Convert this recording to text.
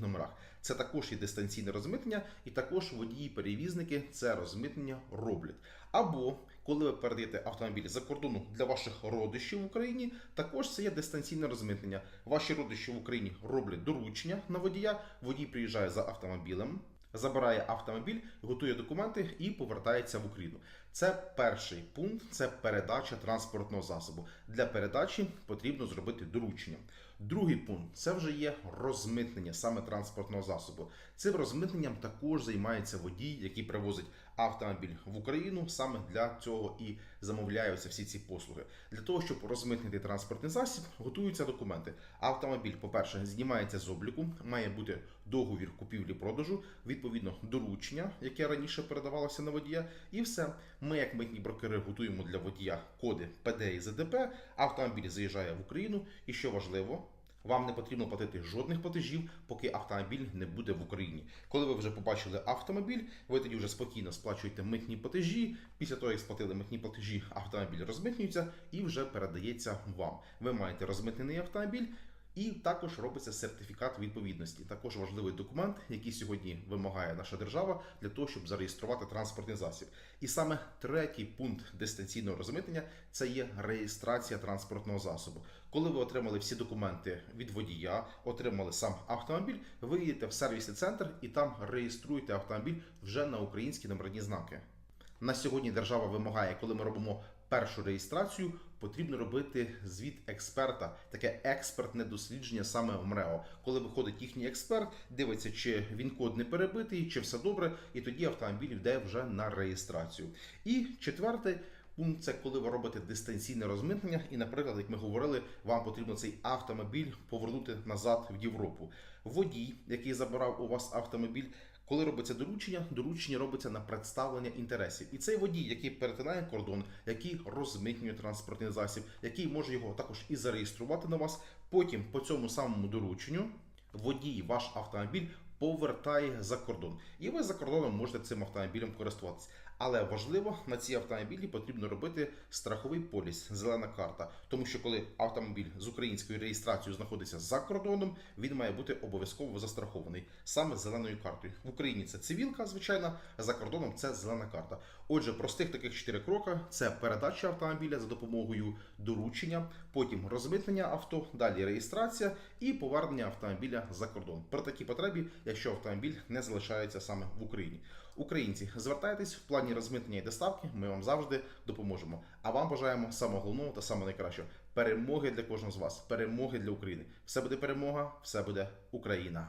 номерах. Це також є дистанційне розмитнення, і також водії-перевізники це розмитнення роблять. Або коли ви передаєте автомобіль за кордону для ваших родичів в Україні, також це є дистанційне розмитнення. Ваші родичі в Україні роблять доручення на водія, водій приїжджає за автомобілем. Забирає автомобіль, готує документи і повертається в Україну. Це перший пункт це передача транспортного засобу. Для передачі потрібно зробити доручення. Другий пункт це вже є розмитнення саме транспортного засобу. Цим розмитненням також займається водій, який привозить автомобіль в Україну. Саме для цього і замовляються всі ці послуги. Для того, щоб розмитнити транспортний засіб, готуються документи. Автомобіль, по-перше, знімається з обліку, має бути договір купівлі-продажу, відповідно доручення, яке раніше передавалося на водія, і все. Ми, як митні брокери, готуємо для водія коди ПД і ЗДП. Автомобіль заїжджає в Україну, і що важливо. Вам не потрібно платити жодних платежів, поки автомобіль не буде в Україні. Коли ви вже побачили автомобіль, ви тоді вже спокійно сплачуєте митні платежі. Після того, як сплатили митні платежі, автомобіль розмитнюється і вже передається вам. Ви маєте розмитнений автомобіль. І також робиться сертифікат відповідності. Також важливий документ, який сьогодні вимагає наша держава для того, щоб зареєструвати транспортний засіб. І саме третій пункт дистанційного розмитнення це є реєстрація транспортного засобу. Коли ви отримали всі документи від водія, отримали сам автомобіль, ви їдете в сервісний центр і там реєструєте автомобіль вже на українські номерні знаки. На сьогодні держава вимагає, коли ми робимо першу реєстрацію, потрібно робити звіт експерта, таке експертне дослідження саме в МРЕО. Коли виходить їхній експерт, дивиться, чи він код не перебитий, чи все добре, і тоді автомобіль йде вже на реєстрацію. І четвертий. Пункт це коли ви робите дистанційне розмитнення, і, наприклад, як ми говорили, вам потрібно цей автомобіль повернути назад в Європу. Водій, який забирав у вас автомобіль, коли робиться доручення, доручення робиться на представлення інтересів. І цей водій, який перетинає кордон, який розмитнює транспортний засіб, який може його також і зареєструвати на вас. Потім по цьому самому дорученню водій ваш автомобіль повертає за кордон, і ви за кордоном можете цим автомобілем користуватися. Але важливо на ці автомобілі потрібно робити страховий поліс, зелена карта. Тому що коли автомобіль з українською реєстрацією знаходиться за кордоном, він має бути обов'язково застрахований саме зеленою картою. В Україні це цивілка, звичайно, за кордоном це зелена карта. Отже, простих таких чотири кроки: це передача автомобіля за допомогою доручення, потім розмитнення авто, далі реєстрація і повернення автомобіля за кордон. При такій потребі, якщо автомобіль не залишається саме в Україні. Українці, звертайтесь в плані розмитнення і доставки. Ми вам завжди допоможемо. А вам бажаємо самого головного та самого найкращого перемоги для кожного з вас, перемоги для України. Все буде перемога, все буде Україна.